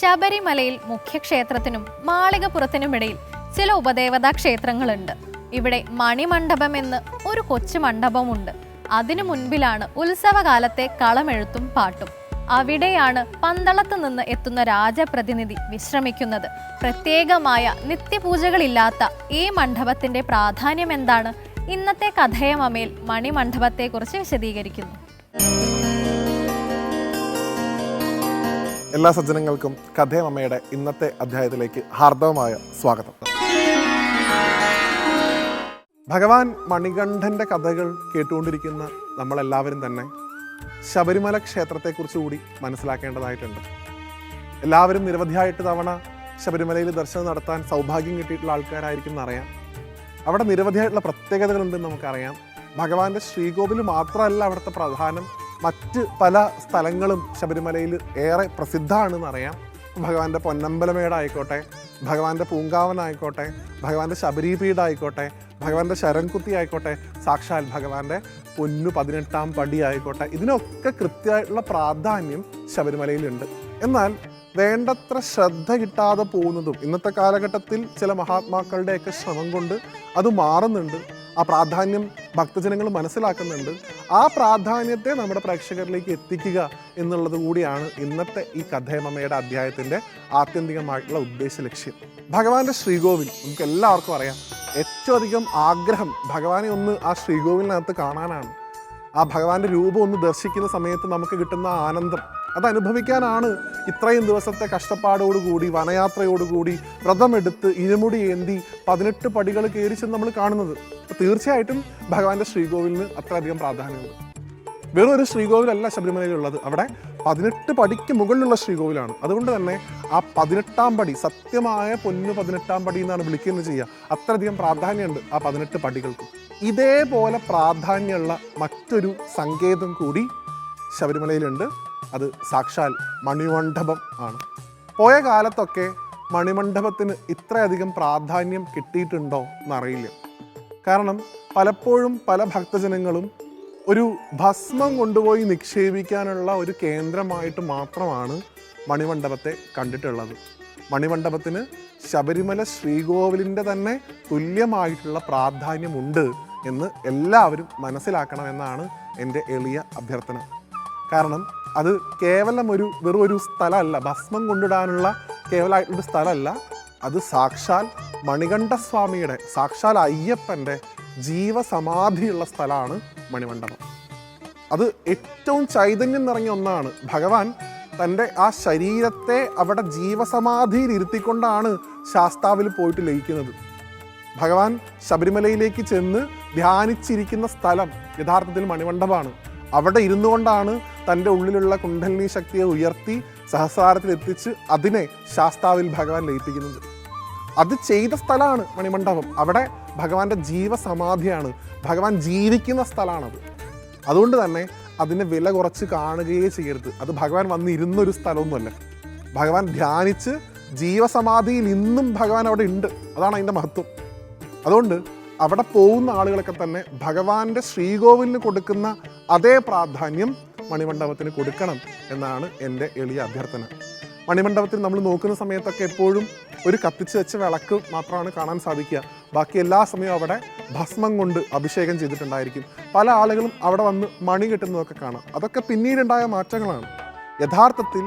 ശബരിമലയിൽ മുഖ്യക്ഷേത്രത്തിനും മാളികപ്പുറത്തിനുമിടയിൽ ചില ഉപദേവതാ ക്ഷേത്രങ്ങളുണ്ട് ഇവിടെ മണിമണ്ഡപം എന്ന് ഒരു കൊച്ചു മണ്ഡപമുണ്ട്. അതിനു മുൻപിലാണ് ഉത്സവകാലത്തെ കളമെഴുത്തും പാട്ടും. അവിടെയാണ് പന്തളത്ത് നിന്ന് എത്തുന്ന രാജപ്രതിനിധി വിശ്രമിക്കുന്നത്. പ്രത്യേകമായ നിത്യപൂജകളില്ലാത്ത ഈ മണ്ഡപത്തിന്റെ പ്രാധാന്യം എന്താണ്? ഇന്നത്തെ കഥയമമയിൽ മണിമണ്ഡപത്തെക്കുറിച്ച് വിശദീകരിക്കുന്നു. എല്ലാ സജ്ജനങ്ങൾക്കും കഥയമമ്മയുടെ ഇന്നത്തെ അധ്യായത്തിലേക്ക് ഹാർദവമായ സ്വാഗതം. ഭഗവാൻ മണികണ്ഠന്റെ കഥകൾ കേട്ടുകൊണ്ടിരിക്കുന്ന നമ്മളെല്ലാവരും തന്നെ ശബരിമല ക്ഷേത്രത്തെക്കുറിച്ച് കൂടി മനസ്സിലാക്കേണ്ടതായിട്ടുണ്ട്. എല്ലാവരും നിരവധിയായിട്ട് തവണ ശബരിമലയിൽ ദർശനം നടത്താൻ സൗഭാഗ്യം കിട്ടിയിട്ടുള്ള ആൾക്കാരായിരിക്കും എന്നറിയാം അവിടെ നിരവധിയായിട്ടുള്ള പ്രത്യേകതകളുണ്ടെന്ന് നമുക്കറിയാം. ഭഗവാന്റെ ശ്രീകോവിൽ മാത്രമല്ല അവിടുത്തെ പ്രധാനം മറ്റ് പല സ്ഥലങ്ങളും ശബരിമലയിൽ ഏറെ പ്രസിദ്ധമാണെന്ന് അറിയാം. ഭഗവാന്റെ പൊന്നമ്പലമേടായിക്കോട്ടെ ഭഗവാന്റെ പൂങ്കാവനായിക്കോട്ടെ ഭഗവാന്റെ ശബരിപീഠായിക്കോട്ടെ ഭഗവാന്റെ ശരംകുത്തി ആയിക്കോട്ടെ സാക്ഷാൽ ഭഗവാന്റെ പൊന്നു പതിനെട്ടാം പടി ആയിക്കോട്ടെ ഇതിനൊക്കെ കൃത്യമായിട്ടുള്ള പ്രാധാന്യം ശബരിമലയിലുണ്ട്. എന്നാൽ വേണ്ടത്ര ശ്രദ്ധ കിട്ടാതെ പോകുന്നതും ഇന്നത്തെ കാലഘട്ടത്തിൽ ചില മഹാത്മാക്കളുടെയൊക്കെ ശ്രമം കൊണ്ട് അത് മാറുന്നുണ്ട്. ആ പ്രാധാന്യം ഭക്തജനങ്ങൾ മനസ്സിലാക്കുന്നുണ്ട്. ആ പ്രാധാന്യത്തെ നമ്മുടെ പ്രേക്ഷകരിലേക്ക് എത്തിക്കുക എന്നുള്ളത് കൂടിയാണ് ഇന്നത്തെ ഈ കഥയമമ്മയുടെ അധ്യായത്തിന്റെ ആത്യന്തികമായിട്ടുള്ള ഉദ്ദേശ ലക്ഷ്യം. ഭഗവാന്റെ ശ്രീകോവിൽ നമുക്ക് എല്ലാവർക്കും അറിയാം ഏറ്റവും അധികം ആഗ്രഹം ഭഗവാനെ ഒന്ന് ആ ശ്രീകോവിലിനകത്ത് കാണാനാണ്. ആ ഭഗവാന്റെ രൂപം ഒന്ന് ദർശിക്കുന്ന സമയത്ത് നമുക്ക് കിട്ടുന്ന ആനന്ദം അത് അനുഭവിക്കാനാണ് ഇത്രയും ദിവസത്തെ കഷ്ടപ്പാടോടുകൂടി വനയാത്രയോടുകൂടി വ്രതമെടുത്ത് ഇരുമുടി ഏന്തി പതിനെട്ട് പടികൾ കയറി നമ്മൾ കാണുന്നത്. തീർച്ചയായിട്ടും ഭഗവാന്റെ ശ്രീകോവിലിന് അത്രയധികം പ്രാധാന്യമുണ്ട്. വെറും ഒരു ശ്രീകോവിലല്ല ശബരിമലയിലുള്ളത് അവിടെ പതിനെട്ട് പടിക്ക് മുകളിലുള്ള ശ്രീകോവിലാണ്. അതുകൊണ്ട് തന്നെ ആ പതിനെട്ടാം പടി സത്യമായ പൊന്നു പതിനെട്ടാം പടി എന്നാണ് വിളിക്കുന്നത് ചെയ്യുക. അത്രയധികം പ്രാധാന്യമുണ്ട് ആ പതിനെട്ട് പടികൾക്ക്. ഇതേപോലെ പ്രാധാന്യമുള്ള മറ്റൊരു സങ്കേതം കൂടി ശബരിമലയിലുണ്ട്. അത് സാക്ഷാൽ മണിമണ്ഡപം ആണ്. പോയ കാലത്തൊക്കെ മണിമണ്ഡപത്തിന് ഇത്രയധികം പ്രാധാന്യം കിട്ടിയിട്ടുണ്ടോ എന്നറിയില്ല. കാരണം പലപ്പോഴും പല ഭക്തജനങ്ങളും ഒരു ഭസ്മം കൊണ്ടുപോയി നിക്ഷേപിക്കാനുള്ള ഒരു കേന്ദ്രമായിട്ട് മാത്രമാണ് മണിമണ്ഡപത്തെ കണ്ടിട്ടുള്ളത്. മണിമണ്ഡപത്തിന് ശബരിമല ശ്രീകോവിലിന്റെ തന്നെ തുല്യമായിട്ടുള്ള പ്രാധാന്യമുണ്ട് എന്ന് എല്ലാവരും മനസ്സിലാക്കണമെന്നാണ് എന്റെ എളിയ അഭ്യർത്ഥന. കാരണം അത് കേവലം ഒരു വെറും ഒരു സ്ഥലമല്ല. ഭസ്മം കൊണ്ടിടാനുള്ള കേവലമായിട്ടുള്ള സ്ഥലമല്ല. അത് സാക്ഷാൽ മണികണ്ഠസ്വാമിയുടെ സാക്ഷാൽ അയ്യപ്പന്റെ ജീവസമാധിയുള്ള സ്ഥലമാണ് മണിമണ്ഡപം അത് ഏറ്റവും ചൈതന്യം നിറഞ്ഞ ഒന്നാണ്. ഭഗവാൻ തന്റെ ആ ശരീരത്തെ അവിടെ ജീവസമാധിയിൽ ഇരുത്തിക്കൊണ്ടാണ് ശാസ്താവിൽ പോയിട്ട് ലയിക്കുന്നത്. ഭഗവാൻ ശബരിമലയിലേക്ക് ചെന്ന് ധ്യാനിച്ചിരിക്കുന്ന സ്ഥലം യഥാർത്ഥത്തിൽ മണിമണ്ഡപമാണ് അവിടെ ഇരുന്നു കൊണ്ടാണ് തന്റെ ഉള്ളിലുള്ള കുണ്ഡലിനി ശക്തിയെ ഉയർത്തി സഹസ്രാരത്തിൽ എത്തിച്ച് അതിനെ ശാസ്താവിൽ ഭഗവാൻ ലയിപ്പിക്കുന്നത്. അത് ചെയ്ത സ്ഥലമാണ് മണിമണ്ഡപം. അവിടെ ഭഗവാന്റെ ജീവസമാധിയാണ്. ഭഗവാൻ ജീവിക്കുന്ന സ്ഥലമാണത്. അതുകൊണ്ട് തന്നെ അതിനെ വില കുറച്ച് കാണുകയേ ചെയ്യരുത്. അത് ഭഗവാൻ വന്നിരുന്നൊരു സ്ഥലമൊന്നുമല്ല. ഭഗവാൻ ധ്യാനിച്ച് ജീവസമാധിയിൽ ഇന്നും ഭഗവാൻ അവിടെ ഉണ്ട്. അതാണ് അതിന്റെ മഹത്വം. അതുകൊണ്ട് അവിടെ പോകുന്ന ആളുകളൊക്കെ തന്നെ ഭഗവാന്റെ ശ്രീകോവിലിന് കൊടുക്കുന്ന അതേ പ്രാധാന്യം മണിമണ്ഡപത്തിന് കൊടുക്കണം എന്നാണ് എന്റെ എളിയ അഭ്യർത്ഥന. മണിമണ്ഡപത്തിൽ നമ്മൾ നോക്കുന്ന സമയത്തൊക്കെ എപ്പോഴും ഒരു കത്തിച്ച് വെച്ച വിളക്ക് മാത്രമാണ് കാണാൻ സാധിക്കുക. ബാക്കി എല്ലാ സമയവും അവിടെ ഭസ്മം കൊണ്ട് അഭിഷേകം ചെയ്തിട്ടുണ്ടായിരിക്കും. പല ആളുകളും അവിടെ വന്ന് മണി കിട്ടുന്നതൊക്കെ കാണാം. അതൊക്കെ പിന്നീടുണ്ടായ മാറ്റങ്ങളാണ്. യഥാർത്ഥത്തിൽ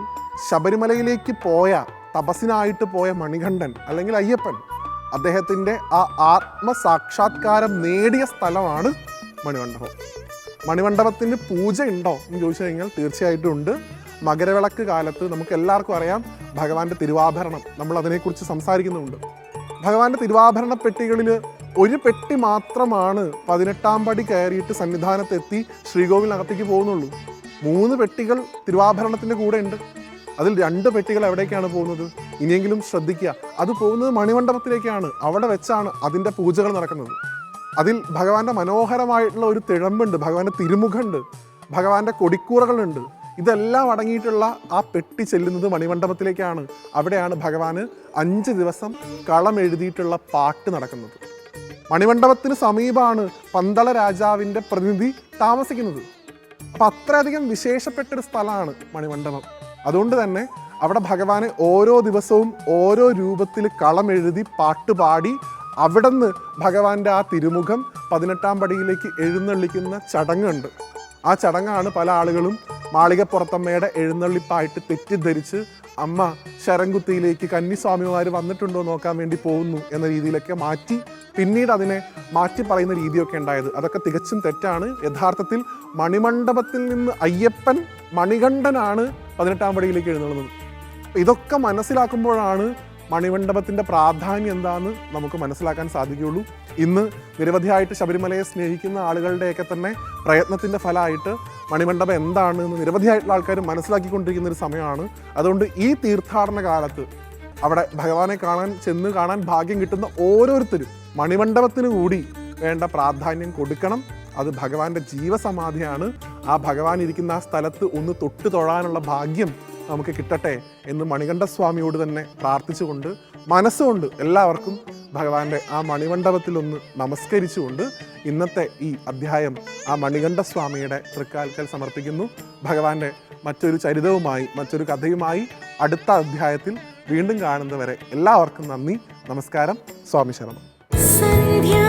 ശബരിമലയിലേക്ക് പോയ തപസ്സിനായിട്ട് പോയ മണികണ്ഠൻ അല്ലെങ്കിൽ അയ്യപ്പൻ അദ്ദേഹത്തിന്റെ ആ ആത്മസാക്ഷാത്കാരം നേടിയ സ്ഥലമാണ് മണിമണ്ഡപം. മണിമണ്ഡപത്തിന് പൂജ ഉണ്ടോ എന്ന് ചോദിച്ചു കഴിഞ്ഞാൽ തീർച്ചയായിട്ടും ഉണ്ട്. മകരവിളക്ക് കാലത്ത് നമുക്ക് എല്ലാവർക്കും അറിയാം ഭഗവാന്റെ തിരുവാഭരണം. നമ്മൾ അതിനെക്കുറിച്ച് സംസാരിക്കുന്നുണ്ട്. ഭഗവാന്റെ തിരുവാഭരണ പെട്ടികളിൽ ഒരു പെട്ടി മാത്രമാണ് പതിനെട്ടാം പടി കയറിയിട്ട് സന്നിധാനത്തെത്തി ശ്രീകോവിലിനകത്തേക്ക് പോകുന്നുള്ളൂ. മൂന്ന് പെട്ടികൾ തിരുവാഭരണത്തിന്റെ കൂടെ ഉണ്ട്. അതിൽ രണ്ട് പെട്ടികൾ എവിടേക്കാണ് പോകുന്നത്? ഇനിയെങ്കിലും ശ്രദ്ധിക്കുക. അത് പോകുന്നത് മണിമണ്ഡപത്തിലേക്കാണ്. അവിടെ വെച്ചാണ് അതിന്റെ പൂജകൾ നടക്കുന്നത്. അതിൽ ഭഗവാന്റെ മനോഹരമായിട്ടുള്ള ഒരു തിഴമ്പുണ്ട് ഭഗവാന്റെ തിരുമുഖമുണ്ട് ഭഗവാന്റെ കൊടിക്കൂറകളുണ്ട്. ഇതെല്ലാം അടങ്ങിയിട്ടുള്ള ആ പെട്ടി ചെല്ലുന്നത് മണിമണ്ഡപത്തിലേക്കാണ്. അവിടെയാണ് ഭഗവാന് അഞ്ച് ദിവസം കളം എഴുതിയിട്ടുള്ള പാട്ട് നടക്കുന്നത്. മണിമണ്ഡപത്തിന് സമീപമാണ് പന്തള രാജാവിന്റെ പ്രതിനിധി താമസിക്കുന്നത്. അപ്പം അത്രയധികം വിശേഷപ്പെട്ടൊരു സ്ഥലമാണ് മണിമണ്ഡപം. അതുകൊണ്ട് തന്നെ അവിടെ ഭഗവാനെ ഓരോ ദിവസവും ഓരോ രൂപത്തിൽ കളമെഴുതി പാട്ടുപാടി അവിടെ നിന്ന് ഭഗവാന്റെ ആ തിരുമുഖം പതിനെട്ടാം പടിയിലേക്ക് എഴുന്നള്ളിക്കുന്ന ചടങ്ങുണ്ട്. ആ ചടങ്ങാണ് പല ആളുകളും മാളികപ്പുറത്തമ്മയുടെ എഴുന്നള്ളിപ്പായിട്ട് തെറ്റിദ്ധരിച്ച് അമ്മ ശരംകുത്തിയിലേക്ക് കന്നിസ്വാമിമാർ വന്നിട്ടുണ്ടോ നോക്കാൻ വേണ്ടി പോകുന്നു എന്ന രീതിയിലൊക്കെ മാറ്റി പിന്നീട് അതിനെ മാറ്റി പറയുന്ന രീതിയൊക്കെ ഉണ്ടായത്. അതൊക്കെ തികച്ചും തെറ്റാണ്. യഥാർത്ഥത്തിൽ മണിമണ്ഡപത്തിൽ നിന്ന് അയ്യപ്പൻ മണികണ്ഠനാണ് പതിനെട്ടാം പടിയിലേക്ക് എഴുന്നള്ളുന്നത്. ഇതൊക്കെ മനസ്സിലാക്കുമ്പോഴാണ് മണിമണ്ഡപത്തിന്റെ പ്രാധാന്യം എന്താണെന്ന് നമുക്ക് മനസ്സിലാക്കാൻ സാധിക്കുകയുള്ളൂ. ഇന്ന് നിരവധിയായിട്ട് ശബരിമലയെ സ്നേഹിക്കുന്ന ആളുകളുടെയൊക്കെ തന്നെ പ്രയത്നത്തിന്റെ ഫലമായിട്ട് മണിമണ്ഡപം എന്താണ് എന്ന് നിരവധിയായിട്ടുള്ള ആൾക്കാർ മനസ്സിലാക്കിക്കൊണ്ടിരിക്കുന്ന ഒരു സമയമാണ്. അതുകൊണ്ട് ഈ തീർത്ഥാടന കാലത്ത് അവിടെ ഭഗവാനെ കാണാൻ ചെന്ന് കാണാൻ ഭാഗ്യം കിട്ടുന്ന ഓരോരുത്തരും മണിമണ്ഡപത്തിന് കൂടി വേണ്ട പ്രാധാന്യം കൊടുക്കണം. അത് ഭഗവാന്റെ ജീവസമാധിയാണ്. ആ ഭഗവാൻ ഇരിക്കുന്ന ആ സ്ഥലത്ത് ഒന്ന് തൊട്ടു തൊഴാനുള്ള ഭാഗ്യം നമുക്ക് കിട്ടട്ടെ എന്ന് മണികണ്ഠസ്വാമിയോട് തന്നെ പ്രാർത്ഥിച്ചുകൊണ്ട് മനസ്സുകൊണ്ട് എല്ലാവർക്കും ഭഗവാന്റെ ആ മണിമണ്ഡപത്തിലൊന്ന് നമസ്കരിച്ചുകൊണ്ട് ഇന്നത്തെ ഈ അധ്യായം ആ മണികണ്ഠസ്വാമിയുടെ തൃക്കാൽക്കൽ സമർപ്പിക്കുന്നു. ഭഗവാന്റെ മറ്റൊരു ചരിതവുമായി മറ്റൊരു കഥയുമായി അടുത്ത അധ്യായത്തിൽ വീണ്ടും കാണുന്നവരെ എല്ലാവർക്കും നന്ദി. നമസ്കാരം. സ്വാമി ശരണം. സന്ധ്യാ